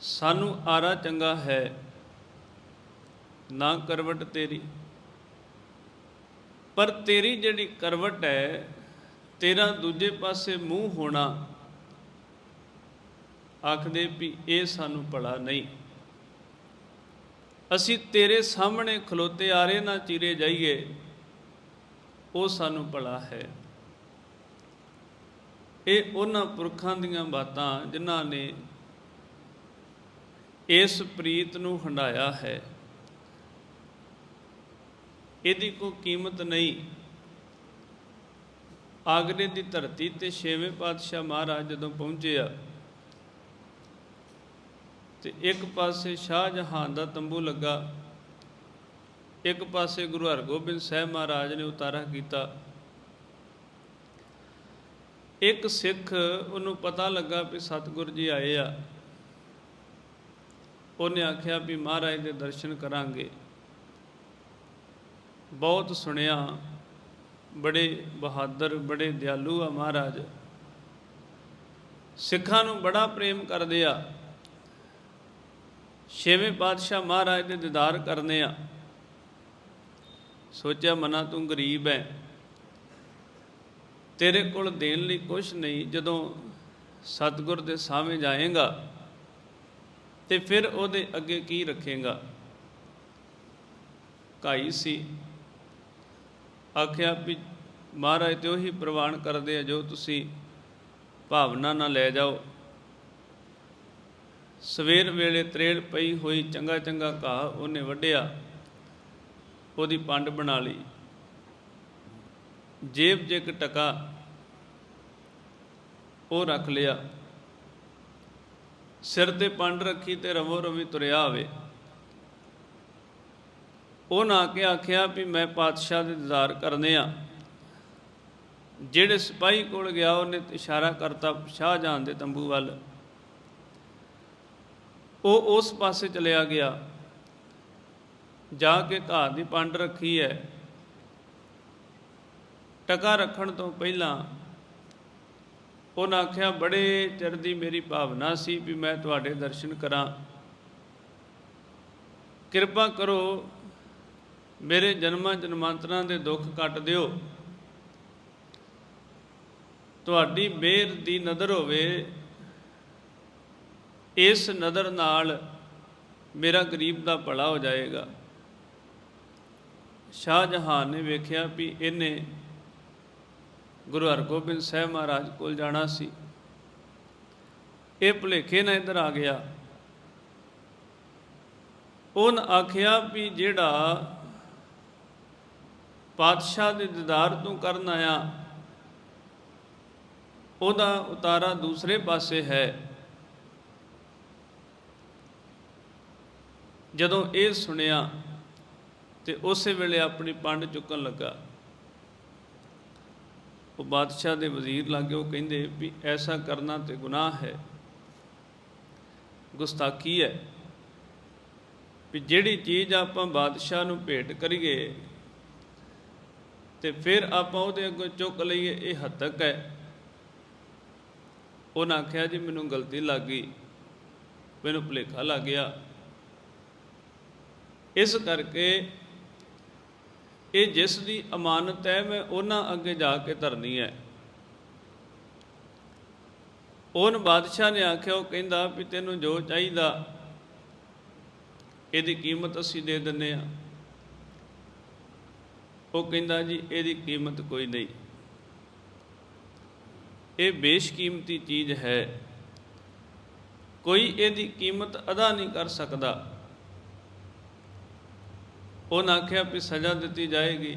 ਸਾਨੂੰ ਆਰਾ ਚੰਗਾ ਹੈ। ਨਾ ਕਰਵਟ ਤੇਰੀ। ਪਰ ਤੇਰੀ ਜਿਹੜੀ ਕਰਵਟ ਹੈ, ਤੇਰਾ ਦੂਜੇ ਪਾਸੇ ਮੂੰਹ ਹੋਣਾ ਆਖਦੇ ਵੀ ਇਹ ਸਾਨੂੰ ਭਲਾ ਨਹੀਂ। ਅਸੀਂ ਤੇਰੇ ਸਾਹਮਣੇ ਖਲੋਤੇ ਆਰੇ ਨਾ ਚੀਰੇ ਜਾਈਏ, ਉਹ ਸਾਨੂੰ ਭਲਾ ਹੈ। ਇਹ ਉਹਨਾਂ ਪੁਰਖਾਂ ਦੀਆਂ ਬਾਤਾਂ ਜਿਨ੍ਹਾਂ ਨੇ ਇਸ ਪ੍ਰੀਤ ਨੂੰ ਹੰਡਾਇਆ ਹੈ। ਇਹਦੀ ਕੋਈ ਕੀਮਤ ਨਹੀਂ। ਆਗਰੇ ਦੀ ਧਰਤੀ ਤੇ ਛੇਵੇਂ ਪਾਤਸ਼ਾਹ ਮਹਾਰਾਜ ਜਦੋਂ ਪਹੁੰਚੇ ਆ, ਤੇ ਇੱਕ ਪਾਸੇ ਸ਼ਾਹਜਹਾਨ ਦਾ ਤੰਬੂ ਲੱਗਾ, ਇੱਕ ਪਾਸੇ ਗੁਰੂ ਹਰਗੋਬਿੰਦ ਸਾਹਿਬ ਮਹਾਰਾਜ ਨੇ ਉਤਾਰਾ ਕੀਤਾ। ਇੱਕ ਸਿੱਖ ਉਹਨੂੰ ਪਤਾ ਲੱਗਾ ਵੀ ਸਤਿਗੁਰ ਜੀ ਆਏ ਆ। ਉਹਨੇ ਆਖਿਆ ਵੀ ਮਹਾਰਾਜ ਦੇ ਦਰਸ਼ਨ ਕਰਾਂਗੇ। ਬਹੁਤ ਸੁਣਿਆ, ਬੜੇ ਬਹਾਦਰ, ਬੜੇ ਦਿਆਲੂ ਆ ਮਹਾਰਾਜ। ਸਿੱਖਾਂ ਨੂੰ ਬੜਾ ਪ੍ਰੇਮ ਕਰਦੇ ਆ। ਛੇਵੇਂ ਪਾਤਸ਼ਾਹ ਮਹਾਰਾਜ ਦੇ ਦੀਦਾਰ ਕਰਨੇ ਆ। ਸੋਚਿਆ ਮਨਾ ਤੂੰ ਗਰੀਬ ਹੈ ਤੇਰੇ ਕੋਲ ਦੇਣ ਲਈ ਕੁਝ ਨਹੀਂ, ਜਦੋਂ ਸਤਿਗੁਰ ਦੇ ਸਾਹਮਣੇ ਜਾਏਗਾ ਤੇ ਫਿਰ ਉਹਦੇ ਅੱਗੇ ਕੀ ਰੱਖੇਗਾ? ਕਾਈ ਸੀ। ਆਖਿਆ ਵੀ ਮਹਾਰਾਜ, ਤੇ ਉਹੀ ਪ੍ਰਵਾਨ ਕਰਦੇ ਆ, ਜੋ ਤੁਸੀਂ ਭਾਵਨਾ ਨਾਲ ਲੈ ਜਾਓ। ਸਵੇਰ ਵੇਲੇ ਤਰੇਲ ਪਈ ਹੋਈ ਚੰਗਾ ਚੰਗਾ ਘਾਹ ਉਹਨੇ ਵੱਢਿਆ। ਉਹਦੀ ਪੰਡ ਬਣਾ ਲਈ। ਜੇਬ 'ਚ ਇੱਕ ਟਕਾ ਉਹ ਰੱਖ ਲਿਆ। ਸਿਰ ਤੇ ਪੰਡ ਰੱਖੀ ਤੇ ਰਵੋ ਰਵੀ ਤੁਰਿਆ ਆਵੇ। ਉਹ ਨਾ ਕੇ ਆਖਿਆ ਵੀ ਮੈਂ ਪਾਤਸ਼ਾਹ ਦੇ ਦੀਦਾਰ ਕਰਨੇ ਆ। ਜਿਹੜੇ ਸਿਪਾਹੀ ਕੋਲ ਗਿਆ, ਉਹਨੇ ਇਸ਼ਾਰਾ ਕਰਤਾ ਸ਼ਾਹਜਹਾਨ ਦੇ ਤੰਬੂ ਵੱਲ। ਉਹ ਉਸ ਪਾਸੇ ਚਲਿਆ ਗਿਆ। ਜਾ ਕੇ ਘਾਹ ਦੀ ਪੰਡ ਰੱਖੀ ਹੈ। ਟਕਾ ਰੱਖਣ ਤੋਂ ਪਹਿਲਾਂ ਉਹਨਾਂ ਆਖਿਆ, ਬੜੇ ਚਿਰ ਦੀ ਮੇਰੀ ਭਾਵਨਾ ਸੀ ਵੀ ਮੈਂ ਤੁਹਾਡੇ ਦਰਸ਼ਨ ਕਰਾਂ। ਕਿਰਪਾ ਕਰੋ ਮੇਰੇ ਜਨਮਾਂ ਜਨਮਾਂਤਰਾਂ ਦੇ ਦੁੱਖ ਕੱਟ ਦਿਓ। ਤੁਹਾਡੀ ਮਿਹਰ ਦੀ ਨਜ਼ਰ ਹੋਵੇ, ਇਸ ਨਜ਼ਰ ਨਾਲ ਮੇਰਾ ਗਰੀਬ ਦਾ ਭਲਾ ਹੋ ਜਾਏਗਾ। ਸ਼ਾਹਜਹਾਨ ਨੇ ਵੇਖਿਆ ਵੀ ਇਹਨੇ ਗੁਰੂ ਹਰਗੋਬਿੰਦ ਸਾਹਿਬ ਮਹਾਰਾਜ ਕੋਲ ਜਾਣਾ ਸੀ। ਇਹ ਭੁਲੇਖੇ ਨਾਲ ਇੱਧਰ ਆ ਗਿਆ। ਉਹਨ ਆਖਿਆ ਵੀ ਜਿਹੜਾ ਪਾਤਸ਼ਾਹ ਦੇ ਦੀਦਾਰ ਤੋਂ ਕਰਨ ਆਇਆ, ਉਹਦਾ ਉਤਾਰਾ ਦੂਸਰੇ ਪਾਸੇ ਹੈ। ਜਦੋਂ ਇਹ ਸੁਣਿਆ ਤੇ ਉਸੇ ਵੇਲੇ ਆਪਣੀ ਪੰਡ ਚੁੱਕਣ ਲੱਗਾ। ਉਹ ਬਾਦਸ਼ਾਹ ਦੇ ਵਜ਼ੀਰ ਲਾਗੇ ਉਹ ਕਹਿੰਦੇ ਵੀ ਐਸਾ ਕਰਨਾ ਤੇ ਗੁਨਾਹ ਹੈ। ਗੁਸਤਾਖੀ ਹੈ ਵੀ ਜਿਹੜੀ ਚੀਜ਼ ਆਪਾਂ ਬਾਦਸ਼ਾਹ ਨੂੰ ਭੇਟ ਕਰੀਏ ਤੇ ਫਿਰ ਆਪਾਂ ਉਹਦੇ ਅੱਗੇ ਚੁੱਕ ਲਈਏ, ਇਹ ਹੱਤਕ ਹੈ। ਉਹਨਾਂ ਆਖਿਆ ਜੀ ਮੈਨੂੰ ਗਲਤੀ ਲੱਗ ਗਈ, ਮੈਨੂੰ ਭੁਲੇਖਾ ਲੱਗ ਗਿਆ। ਇਸ ਕਰਕੇ ਇਹ ਜਿਸ ਦੀ ਅਮਾਨਤ ਹੈ, ਮੈਂ ਉਹਨਾਂ ਅੱਗੇ ਜਾ ਕੇ ਧਰਨੀ ਹੈ। ਉਹਨ ਬਾਦਸ਼ਾਹ ਨੇ ਆਖਿਆ, ਉਹ ਕਹਿੰਦਾ ਵੀ ਤੈਨੂੰ ਜੋ ਚਾਹੀਦਾ, ਇਹਦੀ ਕੀਮਤ ਅਸੀਂ ਦੇ ਦਿੰਨੇ ਆ। ਉਹ ਕਹਿੰਦਾ ਜੀ, ਇਹਦੀ ਕੀਮਤ ਕੋਈ ਨਹੀਂ। ਇਹ ਬੇਸ਼ਕੀਮਤੀ ਚੀਜ਼ ਹੈ। ਕੋਈ ਇਹਦੀ ਕੀਮਤ ਅਦਾ ਨਹੀਂ ਕਰ ਸਕਦਾ। ਉਹਨਾਂ ਆਖਿਆ ਵੀ ਸਜ਼ਾ ਦਿੱਤੀ ਜਾਏਗੀ।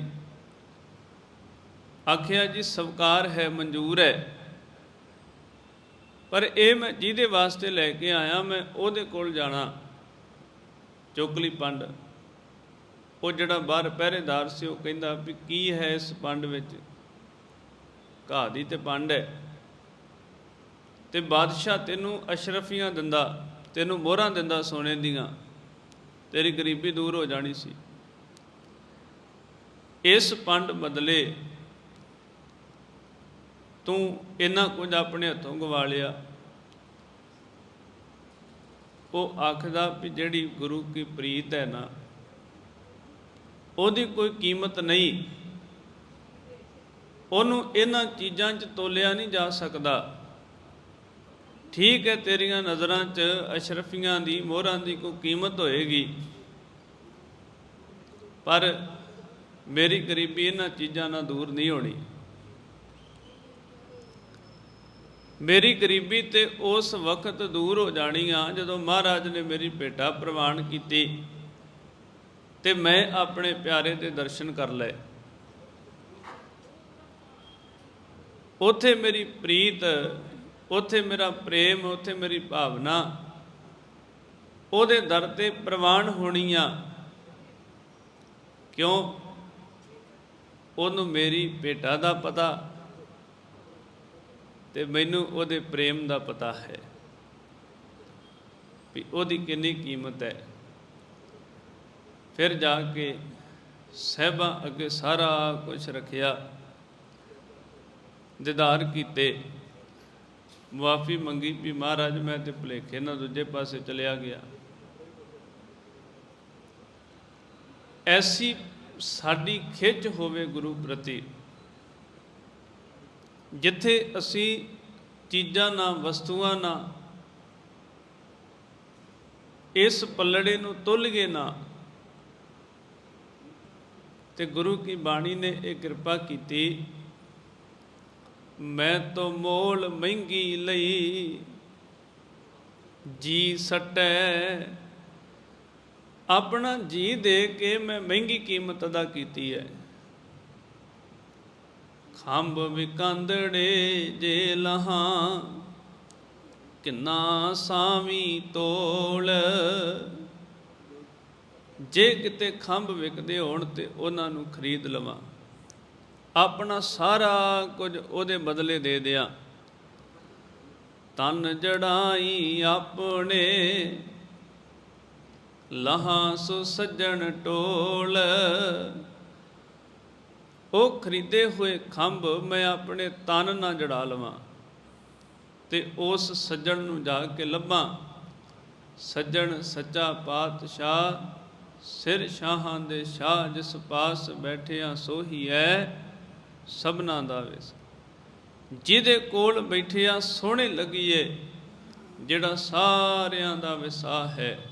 ਆਖਿਆ ਜੀ, ਸਵਕਾਰ ਹੈ, ਮਨਜ਼ੂਰ ਹੈ। ਪਰ ਇਹ ਮੈਂ ਜਿਹਦੇ ਵਾਸਤੇ ਲੈ ਕੇ ਆਇਆ, ਮੈਂ ਉਹਦੇ ਕੋਲ ਜਾਣਾ। ਚੋਕਲੀ ਪੰਡ। ਉਹ ਜਿਹੜਾ ਬਾਹਰ ਪਹਿਰੇਦਾਰ ਸੀ, ਉਹ ਕਹਿੰਦਾ ਵੀ ਕੀ ਹੈ ਇਸ ਪੰਡ ਵਿੱਚ? ਘਾਹ ਦੀ ਤੇ ਪੰਡ ਹੈ। ਤੇ ਬਾਦਸ਼ਾਹ ਤੈਨੂੰ ਅਸ਼ਰਫੀਆਂ ਦਿੰਦਾ, ਤੈਨੂੰ ਮੋਹਰਾਂ ਦਿੰਦਾ ਸੋਨੇ ਦੀਆਂ। ਤੇਰੀ ਗਰੀਬੀ ਦੂਰ ਹੋ ਜਾਣੀ ਸੀ। ਇਸ ਪੰਡ ਬਦਲੇ ਤੂੰ ਇੰਨਾ ਕੁਝ ਆਪਣੇ ਹੱਥੋਂ ਗਵਾ ਲਿਆ। ਉਹ ਆਖਦਾ ਵੀ ਜਿਹੜੀ ਗੁਰੂ ਕੀ ਪ੍ਰੀਤ ਹੈ ਨਾ, ਉਹਦੀ ਕੋਈ ਕੀਮਤ ਨਹੀਂ। ਉਹਨੂੰ ਇਹਨਾਂ ਚੀਜ਼ਾਂ 'ਚ ਤੋਲਿਆ ਨਹੀਂ ਜਾ ਸਕਦਾ। ਠੀਕ ਹੈ, ਤੇਰੀਆਂ ਨਜ਼ਰਾਂ 'ਚ ਅਸ਼ਰਫੀਆਂ ਦੀ, ਮੋਹਰਾਂ ਦੀ ਕੋਈ ਕੀਮਤ ਹੋਏਗੀ। ਪਰ ਮੇਰੀ ਗਰੀਬੀ ਇਹਨਾਂ ਚੀਜ਼ਾਂ ਨਾਲ ਦੂਰ ਨਹੀਂ ਹੋਣੀ। ਮੇਰੀ ਗਰੀਬੀ ਤੇ ਉਸ ਵਕਤ ਦੂਰ ਹੋ ਜਾਣੀ ਆ ਜਦੋਂ ਮਹਾਰਾਜ ਨੇ ਮੇਰੀ ਭੇਟਾ ਪ੍ਰਵਾਨ ਕੀਤੀ ਤੇ ਮੈਂ ਆਪਣੇ ਪਿਆਰੇ ਦੇ ਦਰਸ਼ਨ ਕਰ ਲਏ। ਉਥੇ ਮੇਰੀ ਪ੍ਰੀਤ, ਉਥੇ ਮੇਰਾ ਪ੍ਰੇਮ, ਉਥੇ ਮੇਰੀ ਭਾਵਨਾ, ਉਹਦੇ ਦਰ ਤੇ ਪ੍ਰਵਾਨ ਹੋਣੀ ਆ ਕਿਉਂ? ਉਹਨੂੰ ਮੇਰੀ ਭੇਟਾ ਦਾ ਪਤਾ ਤੇ ਮੈਨੂੰ ਉਹਦੇ ਪ੍ਰੇਮ ਦਾ ਪਤਾ ਹੈ ਵੀ ਉਹਦੀ ਕਿੰਨੀ ਕੀਮਤ ਹੈ। ਫਿਰ ਜਾ ਕੇ ਸਹਿਬਾਂ ਅੱਗੇ ਸਾਰਾ ਕੁਝ ਰੱਖਿਆ, ਦਿਦਾਰ ਕੀਤੇ। ਮੁਆਫੀ ਮੰਗੀ ਵੀ ਮਹਾਰਾਜ ਮੈਂ ਤੇ ਭੁਲੇਖੇ ਨਾਲ ਦੂਜੇ ਪਾਸੇ ਚਲਿਆ ਗਿਆ। ਐਸੀ ਸਾਡੀ ਖਿੱਚ ਹੋਵੇ ਗੁਰੂ ਪ੍ਰਤੀ। ਜਿੱਥੇ ਅਸੀਂ ਚੀਜ਼ਾਂ ਨਾ, ਵਸਤੂਆਂ ਨਾ, ਇਸ ਪੱਲੜੇ ਨੂੰ ਤੁੱਲਗੇ ਨਾ, ਤੇ ਗੁਰੂ ਕੀ ਬਾਣੀ ਨੇ ਇਹ ਕਿਰਪਾ ਕੀਤੀ, ਮੈਂ ਤੋਂ ਮੋਲ ਮਹਿੰਗੀ ਲਈ, ਜੀ ਸਟੈ ਆਪਣਾ ਜੀ ਦੇ ਕੇ ਮੈਂ ਮਹਿੰਗੀ ਕੀਮਤ ਅਦਾ ਕੀਤੀ ਹੈ। ਖੰਭ ਵਿਕੰਦੜੇ ਜੇ ਲਹਾਂ, ਕਿੰਨਾ ਸਾਵੀ ਤੋਲ। ਜੇ ਕਿਤੇ ਖੰਭ ਵਿਕਦੇ ਹੋਣ ਤੇ ਉਹਨਾਂ ਨੂੰ ਖਰੀਦ ਲਵਾਂ। ਆਪਣਾ ਸਾਰਾ ਕੁਝ ਉਹਦੇ ਬਦਲੇ ਦੇ ਦਿਆਂ। ਤਨ ਜੜਾਈ ਆਪਣੇ ਲਹਾਂ ਸੋ ਸੱਜਣ ਟੋਲ ਉਹ ਖਰੀਦੇ ਹੋਏ ਖੰਭ ਮੈਂ ਆਪਣੇ ਤਨ ਨਾਲ ਜੜਾ ਲਵਾਂ ਤੇ ਉਸ ਸੱਜਣ ਨੂੰ ਜਾ ਕੇ ਲੱਭਾਂ। ਸੱਜਣ ਸੱਚਾ ਪਾਤਸ਼ਾਹ, ਸਿਰ ਸ਼ਾਹਾਂ ਦੇ ਸ਼ਾਹ ਜਿਸ ਪਾਸ ਬੈਠਿਆ ਸੋਹੀ ਹੈ ਸਭਨਾ ਦਾ ਵਿਸ। ਜਿਹਦੇ ਕੋਲ ਬੈਠਿਆ ਸੋਹਣੇ ਲੱਗੀਏ, ਜਿਹੜਾ ਸਾਰਿਆਂ ਦਾ ਵਿਸਾ ਹੈ।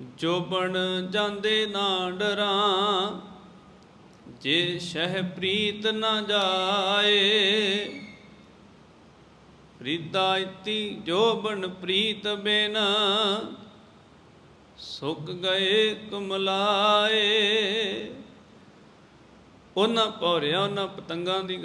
ਜੋ ਬਣ ਜਾਂਦੇ ਨਾ ਡਰਾਂ, ਜੇ ਸ਼ਹਿ ਪ੍ਰੀਤ ਨਾ ਜਾਏ, ਪ੍ਰੀਤਾ ਜੋ ਬਣ ਪ੍ਰੀਤ ਬਿਨ ਸੁੱਕ ਗਏ ਕੁਮਲਾਏ। ਉਹਨਾਂ ਭੌਰਿਆ ਉਹਨਾਂ ਪਤੰਗਾਂ ਦੀ